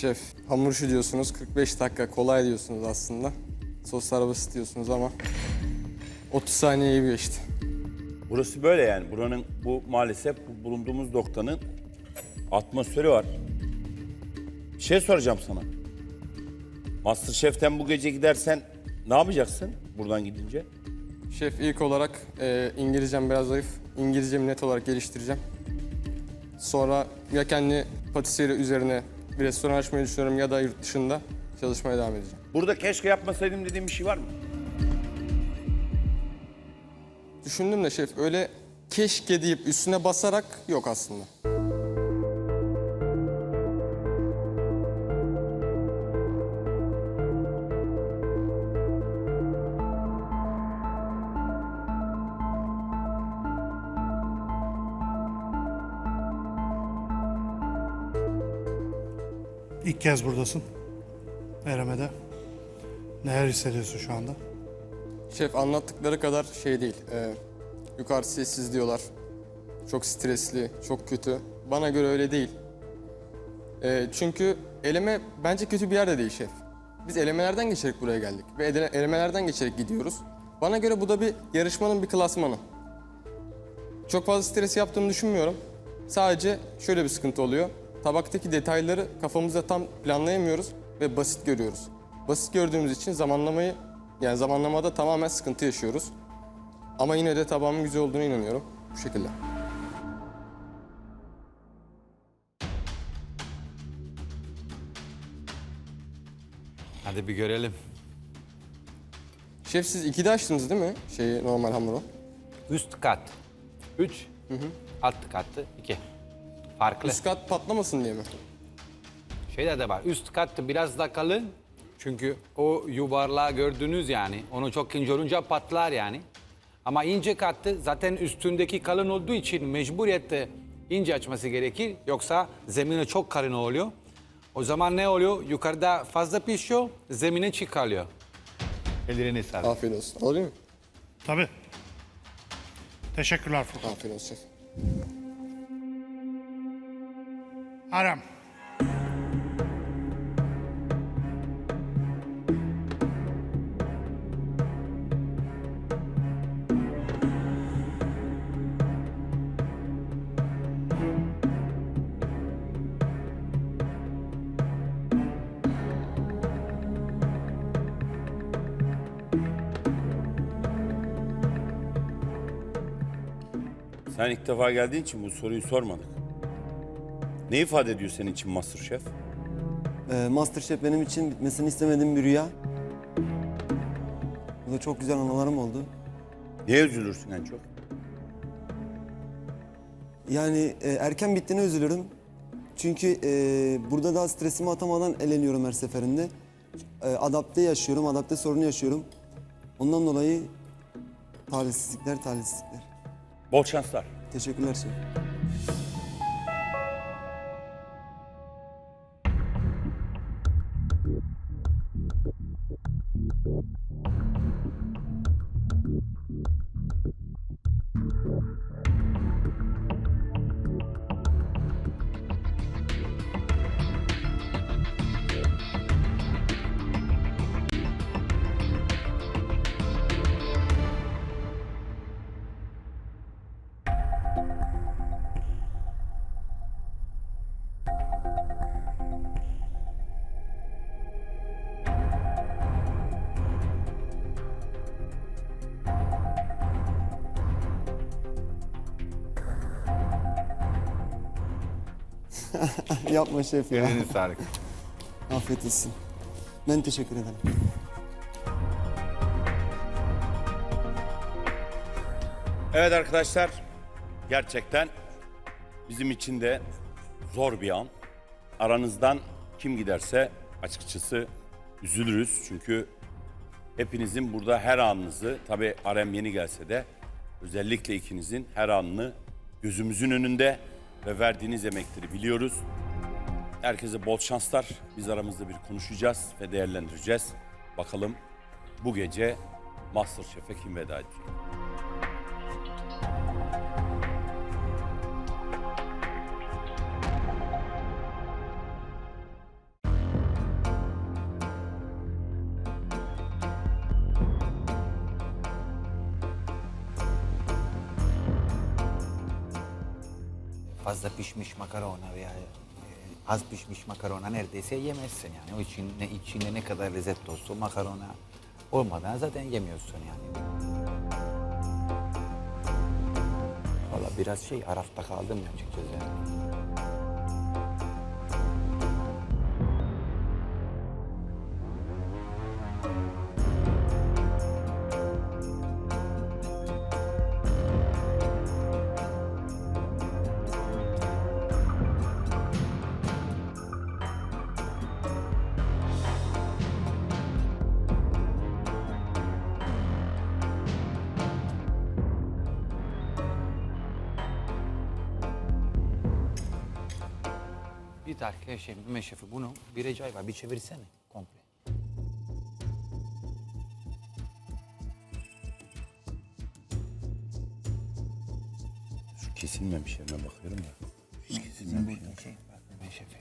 Şef, hamur işi diyorsunuz, 45 dakika kolay diyorsunuz aslında. Soslar basit diyorsunuz ama 30 saniye iyi geçti. Burası böyle yani. Buranın bu maalesef bu bulunduğumuz noktanın atmosferi var. Bir şey soracağım sana. Masterchef'ten bu gece gidersen ne yapacaksın buradan gidince? Şef ilk olarak e, İngilizcem biraz zayıf. İngilizcemi net olarak geliştireceğim. Sonra ya kendi patisserie üzerine bir restoran açmayı düşünüyorum ya da yurt dışında çalışmaya devam edeceğim. Burada keşke yapmasaydım dediğim bir şey var mı? Düşündüm de şef öyle keşke deyip üstüne basarak yok aslında. Kez buradasın. Ereme'de. Neler hissediyorsun şu anda? Şef anlattıkları kadar şey değil. Ee, yukarı sessiz diyorlar. Çok stresli, çok kötü. Bana göre öyle değil. Ee, çünkü eleme bence kötü bir yerde değil şef. Biz elemelerden geçerek buraya geldik. Ve ele- elemelerden geçerek gidiyoruz. Bana göre bu da bir yarışmanın bir klasmanı. Çok fazla stres yaptığımı düşünmüyorum. Sadece şöyle bir sıkıntı oluyor. Tabaktaki detayları kafamızda tam planlayamıyoruz ve basit görüyoruz. Basit gördüğümüz için zamanlamayı yani zamanlamada tamamen sıkıntı yaşıyoruz. Ama yine de tabağımın güzel olduğunu inanıyorum. Bu şekilde. Hadi bir görelim. Şef siz ikide açtınız değil mi? Şeyi normal hamuru. Üst kat. Üç. Alt katı iki. Farklı. Üst kat patlamasın diye mi? Şeyde de var. Üst kat biraz da kalın. Çünkü o yuvarlağı gördünüz yani. Onu çok ince olunca patlar yani. Ama ince kattı zaten üstündeki kalın olduğu için mecburiyette ince açması gerekir. Yoksa zemine çok kalın oluyor. O zaman ne oluyor? Yukarıda fazla pişiyor, zemine çıkarıyor. Ellerine sağlık. Afiyet olsun. Alabilir miyim? Tabii. Teşekkürler Furkan. Afiyet olsun Arem. Sen ilk defa geldiğin için bu soruyu sormadık. Ne ifade ediyor senin için Masterchef? Ee, Masterchef benim için bitmesini istemediğim bir rüya. Bu da çok güzel anılarım oldu. Neye üzülürsün en çok? Yani e, erken bittiğine üzülürüm. Çünkü e, burada daha stresimi atamadan eleniyorum her seferinde. E, adapte yaşıyorum, adapte sorunu yaşıyorum. Ondan dolayı talihsizlikler, talihsizlikler. Bol şanslar. Teşekkürler şef. Yapma şef ya. Ellerine sağlık. Afiyet olsun. Ben teşekkür ederim. Evet arkadaşlar, gerçekten bizim için de zor bir an. Aranızdan kim giderse açıkçası üzülürüz. Çünkü hepinizin burada her anınızı, tabii Arem yeni gelse de özellikle ikinizin her anını gözümüzün önünde ve verdiğiniz emekleri biliyoruz. Herkese bol şanslar. Biz aramızda bir konuşacağız ve değerlendireceğiz. Bakalım bu gece Masterchef'e kim veda edecek? Pişmiş makarona veya e, az pişmiş makarona neredeyse yemezsin yani. O için ne içinde ne kadar lezzetli olsun makarona olmadan zaten yemiyorsun yani. Valla biraz şey arafta kaldım ya açıkçası. yani. Şey, Mehmet Şefi bunu bir recai var bir çevirsene komple. Şu kesilmemiş yerine bakıyorum da. Hiç kesilmemiş. Burada şey Mehmet Şefi.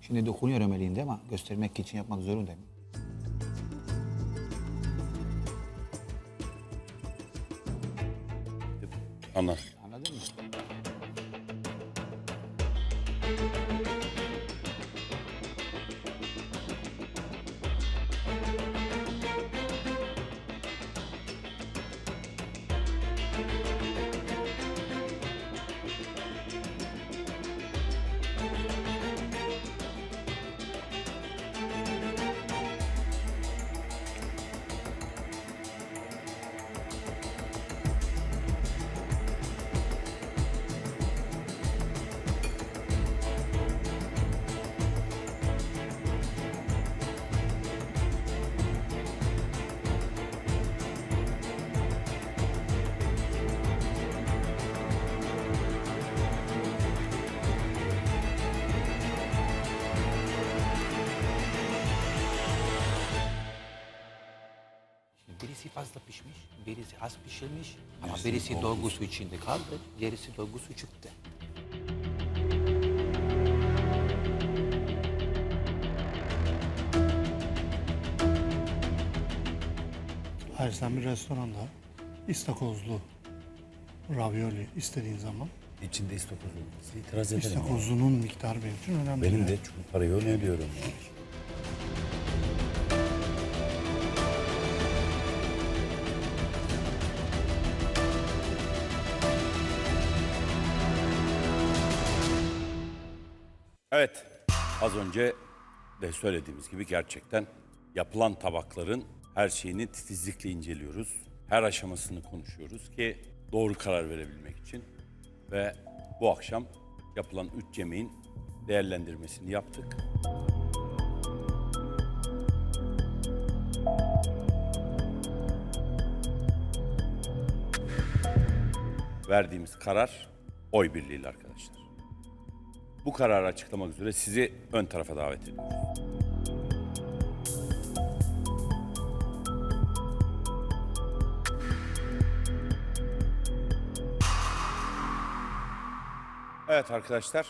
Şimdi dokunuyorum elinde ama göstermek için yapmak zorundayım. Anladım. Birisi az pişirmiş ama birisi dolgusu içinde kaldı, gerisi dolgusu çıktı. Hayır sen bir restoranda istakozlu ravioli istediğin zaman İçinde istakoz olması itiraz ederim. istakozunun miktarı benim için önemli. Benim de çünkü parayı öyle ödüyorum. Yani. Evet, az önce de söylediğimiz gibi gerçekten yapılan tabakların her şeyini titizlikle inceliyoruz. Her aşamasını konuşuyoruz ki doğru karar verebilmek için. Ve bu akşam yapılan üç yemeğin değerlendirmesini yaptık. Verdiğimiz karar oy birliğiyle arkadaşlar. Bu kararı açıklamak üzere sizi ön tarafa davet ediyoruz. Evet arkadaşlar.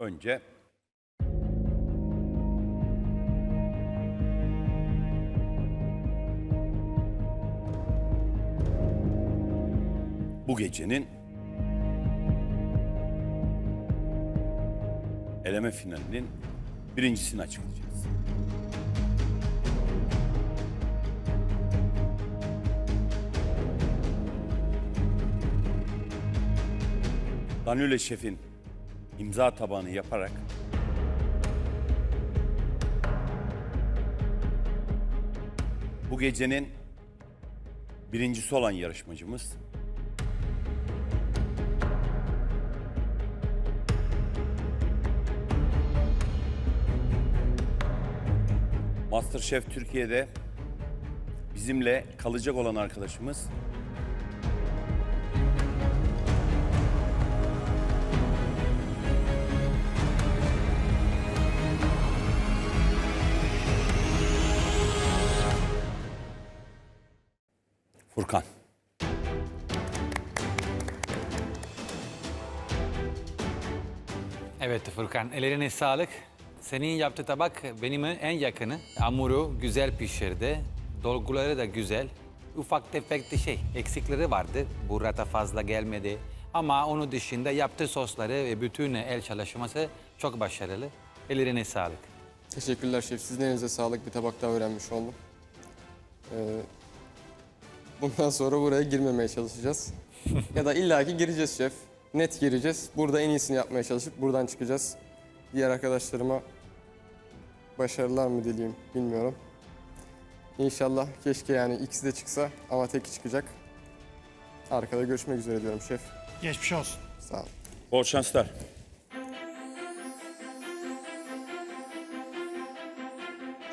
Önce bu gecenin eleme finalinin birincisini açıklayacağız. Danüle Şef'in imza tabanı yaparak bu gecenin birincisi olan yarışmacımız Masterchef Türkiye'de bizimle kalacak olan arkadaşımız Furkan. Evet Furkan, ellerine sağlık. Senin yaptığı tabak benim en yakını. Hamuru güzel pişirdi. Dolguları da güzel. Ufak tefek de şey, eksikleri vardı. Burrata fazla gelmedi. Ama onun dışında yaptığı sosları ve bütün el çalışması çok başarılı. Ellerine sağlık. Teşekkürler şef. Sizin elinize sağlık. Bir tabak daha öğrenmiş oldum. Ee, bundan sonra buraya girmemeye çalışacağız. ya da illaki gireceğiz şef. Net gireceğiz. Burada en iyisini yapmaya çalışıp buradan çıkacağız. Diğer arkadaşlarıma başarılar mı dileyim bilmiyorum. İnşallah keşke yani ikisi de çıksa ama teki çıkacak. Arkada görüşmek üzere diyorum şef. Geçmiş olsun. Sağ olun. Bol şanslar.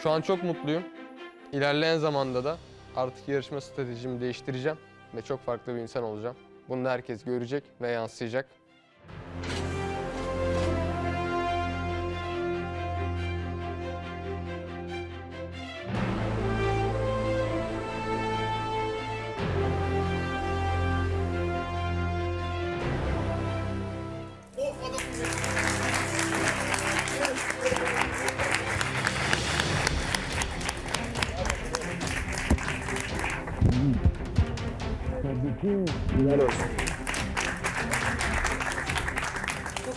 Şu an çok mutluyum. İlerleyen zamanda da artık yarışma stratejimi değiştireceğim ve çok farklı bir insan olacağım. Bunu da herkes görecek ve yansıyacak. Çok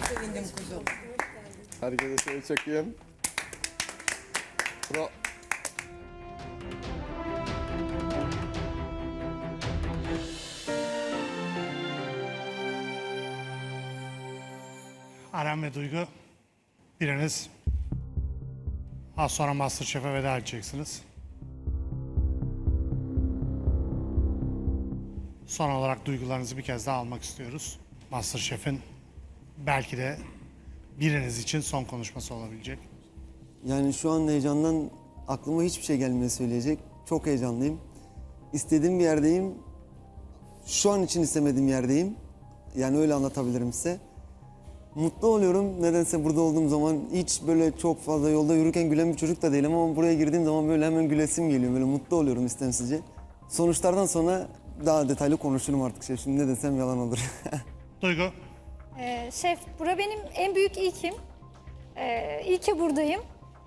sevindim kuzum. Herkese şöyle çakayım. Pro. Aren ve Duygu biriniz az sonra Masterchef'e veda edeceksiniz. Son olarak duygularınızı bir kez daha almak istiyoruz. Masterchef'in belki de biriniz için son konuşması olabilecek. Yani şu an heyecandan aklıma hiçbir şey gelmiyor söyleyecek. Çok heyecanlıyım. İstediğim bir yerdeyim. Şu an için istemediğim yerdeyim. Yani öyle anlatabilirim size. Mutlu oluyorum. Nedense burada olduğum zaman hiç böyle çok fazla yolda yürürken gülen bir çocuk da değilim ama buraya girdiğim zaman böyle hemen gülesim geliyor. Böyle mutlu oluyorum istemsizce. Sonuçlardan sonra daha detaylı konuşurum artık şef. Şimdi ne desem yalan olur. Duygu, Ee, şef, bura benim en büyük ilkim. Ee, iyi ki buradayım.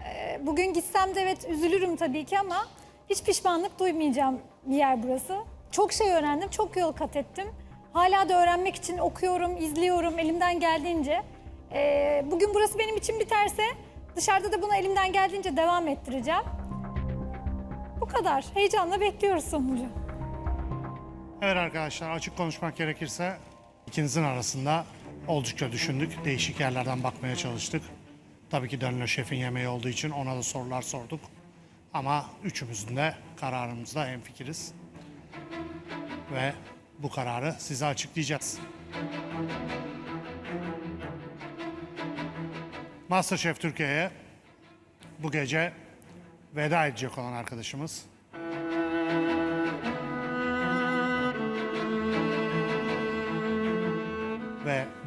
Ee, bugün gitsem de evet üzülürüm tabii ki ama hiç pişmanlık duymayacağım bir yer burası. Çok şey öğrendim, çok yol kat ettim. Hala da öğrenmek için okuyorum, izliyorum elimden geldiğince. Ee, bugün burası benim için biterse dışarıda da bunu elimden geldiğince devam ettireceğim. Bu kadar. Heyecanla bekliyoruz sonucu. Evet arkadaşlar açık konuşmak gerekirse ikinizin arasında oldukça düşündük. Değişik yerlerden bakmaya çalıştık. Tabii ki Danilo Şef'in yemeği olduğu için ona da sorular sorduk. Ama üçümüzün de kararımızda hemfikiriz. Ve bu kararı size açıklayacağız. Masterchef Türkiye'ye bu gece veda edecek olan arkadaşımız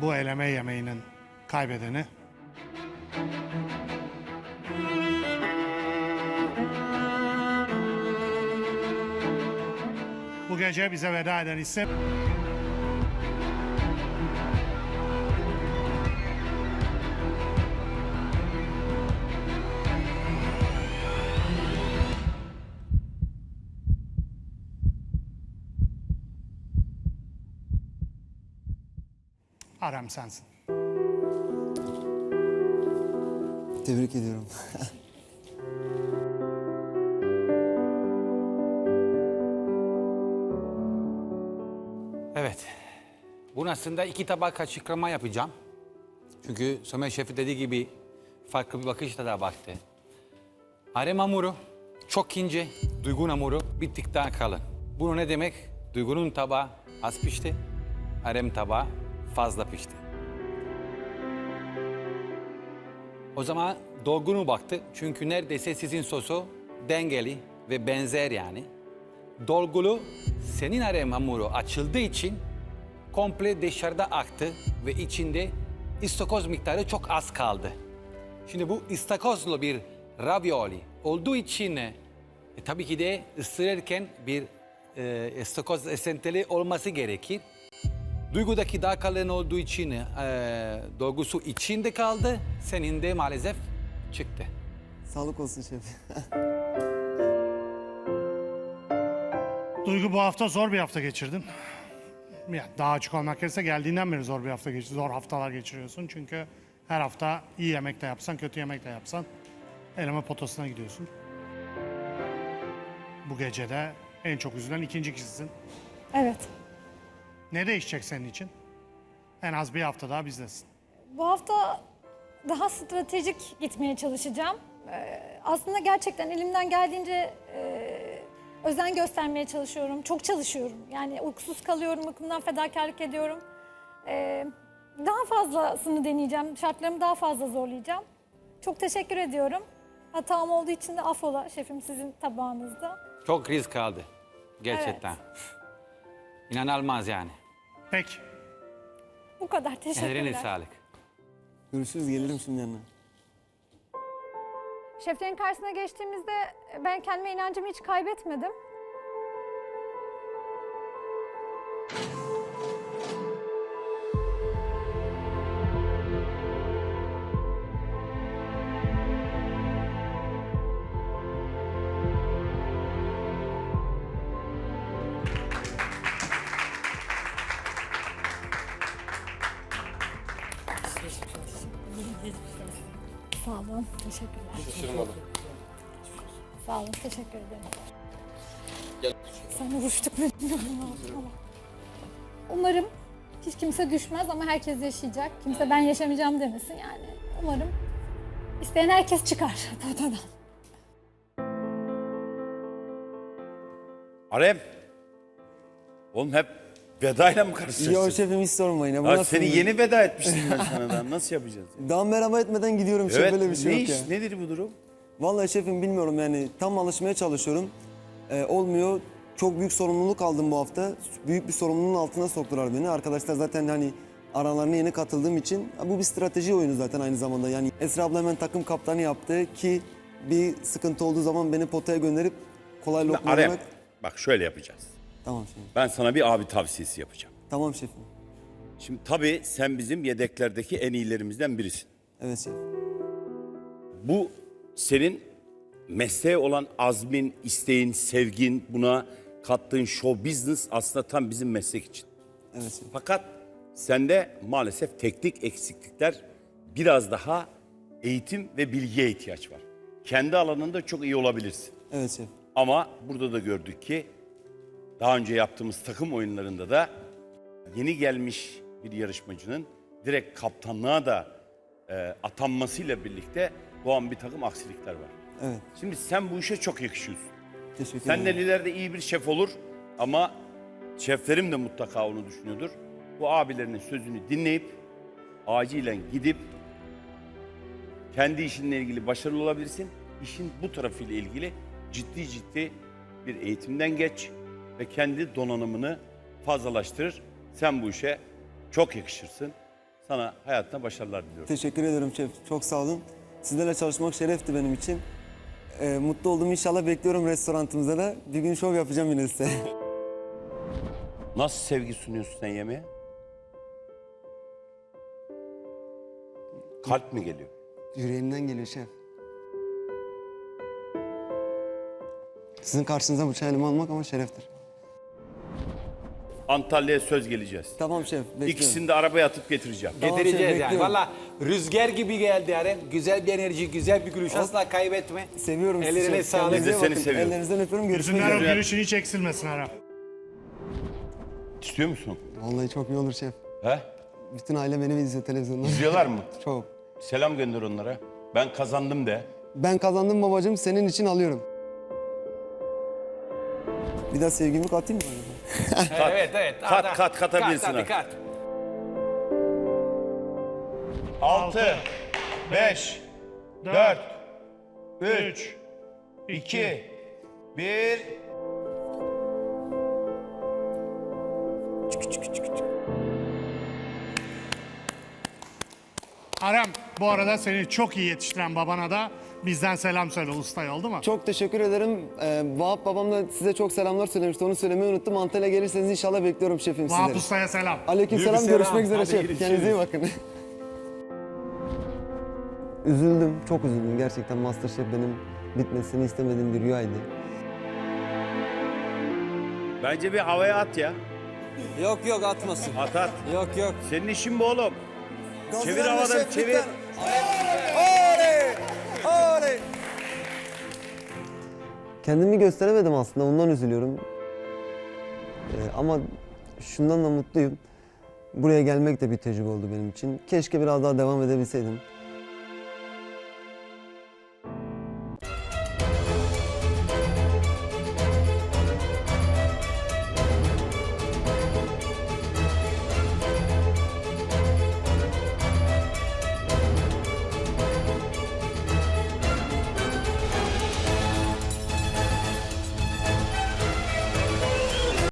bu eleme yemeğinin kaybedeni. Bu gece bize veda eden isim Arem sensin. Tebrik ediyorum. Evet. Bunun aslında iki tabak açıklama yapacağım. Çünkü Somer Şef'i dediği gibi farklı bir bakışla da baktı. Arem hamuru çok ince, Duygu'nun hamuru bir tık daha kalın. Bu ne demek? Duygu'nun tabağı az pişti, Arem tabağı fazla pişti. O zaman dolgunu baktı. Çünkü neredeyse sizin sosu dengeli ve benzer yani. Dolgulu senin arem hamuru açıldığı için komple dışarıda aktı ve içinde istakoz miktarı çok az kaldı. Şimdi bu istakozlu bir ravioli olduğu için e, tabii ki de ısırırken bir e, istakoz esentili olması gerekir. Duygudaki daha kalın olduğu için e, dolgusu içinde kaldı. Senin de maalesef çıktı. Sağlık olsun şef. Duygu bu hafta zor bir hafta geçirdin. ya daha açık olmak gerekirse geldiğinden beri zor bir hafta geç, zor haftalar geçiriyorsun. Çünkü her hafta iyi yemek de yapsan, kötü yemek de yapsan eleme potasına gidiyorsun. Bu gece de en çok üzülen ikinci kişisin. Evet. Ne değişecek senin için? En az bir hafta daha bizdesin. Bu hafta daha stratejik gitmeye çalışacağım. Ee, aslında gerçekten elimden geldiğince e, özen göstermeye çalışıyorum. Çok çalışıyorum. Yani uykusuz kalıyorum, uykumdan fedakarlık ediyorum. Ee, daha fazlasını deneyeceğim. Şartlarımı daha fazla zorlayacağım. Çok teşekkür ediyorum. Hatam olduğu için de affola şefim sizin tabağınızda. Çok risk aldı. Gerçekten. İnanılmaz yani. Peki. Bu kadar teşekkürler. Ellerine sağlık. Görüşürüz gelirim şimdi yanına. Şeflerin karşısına geçtiğimizde ben kendime inancımı hiç kaybetmedim. Teşekkürler. Şaşırmadım. Sağ olun, teşekkür ederim. Sen vuruştuk bilmiyorum ama. Umarım hiç kimse düşmez ama herkes yaşayacak. Kimse ben yaşamayacağım demesin yani. Umarım isteyen herkes çıkar potadan. Arem. Oğlum hep vedayla mı karışacaksın? Yo şefim hiç sormayın. ya, Bu Ya nasıl seni bir- yeni veda etmiştim ben sana daha. Nasıl yapacağız? Daha merhaba etmeden gidiyorum şef böyle bir şey ne yok iş? ya. Nedir bu durum? Vallahi şefim bilmiyorum yani tam alışmaya çalışıyorum. Ee, olmuyor. Çok büyük sorumluluk aldım bu hafta. Büyük bir sorumluluğun altına soktular beni. Arkadaşlar zaten hani aralarına yeni katıldığım için ha, bu bir strateji oyunu zaten aynı zamanda. Yani Esra abla hemen takım kaptanı yaptı ki bir sıkıntı olduğu zaman beni potaya gönderip kolay Arem. lokmalamak. Bak şöyle yapacağız. Tamam şefim. Ben sana bir abi tavsiyesi yapacağım. Tamam şefim. Şimdi tabii sen bizim yedeklerdeki en iyilerimizden birisin. Evet şef. Bu senin mesleğe olan azmin, isteğin, sevgin, buna kattığın show business aslında tam bizim meslek için. Evet şef. Fakat sende maalesef teknik eksiklikler biraz daha eğitim ve bilgiye ihtiyaç var. Kendi alanında çok iyi olabilirsin. Evet şef. Ama burada da gördük ki daha önce yaptığımız takım oyunlarında da yeni gelmiş bir yarışmacının direkt kaptanlığa da e, atanmasıyla birlikte doğan bir takım aksilikler var. Evet. Şimdi sen bu işe çok yakışıyorsun. Teşekkür Senden ederim. ileride iyi bir şef olur ama şeflerim de mutlaka onu düşünüyordur. Bu abilerinin sözünü dinleyip acilen gidip kendi işinle ilgili başarılı olabilirsin. İşin bu tarafıyla ilgili ciddi ciddi bir eğitimden geç ve kendi donanımını fazlalaştırır. Sen bu işe çok yakışırsın. Sana hayatına başarılar diliyorum. Teşekkür ederim şef. Çok sağ olun. Sizlerle çalışmak şerefti benim için. Ee, mutlu oldum inşallah bekliyorum restorantımıza da. Bir gün şov yapacağım yine size. Nasıl sevgi sunuyorsun sen yemeğe? Kalp mi geliyor? Yüreğimden geliyor şef. Sizin karşınıza bıçağı elime almak ama şereftir. Antalya'ya söz geleceğiz. Tamam şef, bekliyorum. İkisini de arabaya atıp getireceğim. Tamam, Getireceğiz şey, yani. bekliyorum. Valla rüzgar gibi geldi Arem. Güzel bir enerji, güzel bir gülüş. Asla kaybetme. Seviyorum sizi Ellerine şef. sağlık. Biz de seni bakın. seviyoruz. Ellerinizden öpüyorum. Görüşmek Yüzünden o üzere. gülüşün hiç eksilmesin Arap. İstiyor musun? Vallahi çok iyi olur şef. He? Bütün aile beni izliyor televizyonda. İzliyorlar mı? çok. Selam gönder onlara. Ben kazandım de. Ben kazandım babacığım, senin için alıyorum. Bir daha sevgimi katayım mı? acaba? Evet evet. Kat, kat, katabilirsin Kat, tabii, kat. 6, 5, 4, 3, 2, 1. Arem bu arada seni çok iyi yetiştiren babana da bizden selam söyle ustaya oldu mu? Çok teşekkür ederim. Ee, Vahap babam da size çok selamlar söylemişti. Onu söylemeyi unuttum. Antalya gelirseniz inşallah bekliyorum şefim Vahap sizleri. ustaya selam. Aleykümselam. Aleykümselam. Görüşmek üzere Hadi şef. görüşürüz. Kendinize iyi bakın. üzüldüm. Çok üzüldüm. Gerçekten Masterchef benim bitmesini istemediğim bir rüyaydı. Bence bir havaya at ya. Yok yok atmasın. At at. Yok yok. Senin işin bu oğlum. Çevir havadan, çevir. lütfen. Oley! Kendimi gösteremedim aslında ondan üzülüyorum. Ee, ama şundan da mutluyum. Buraya gelmek de bir tecrübe oldu benim için. Keşke biraz daha devam edebilseydim.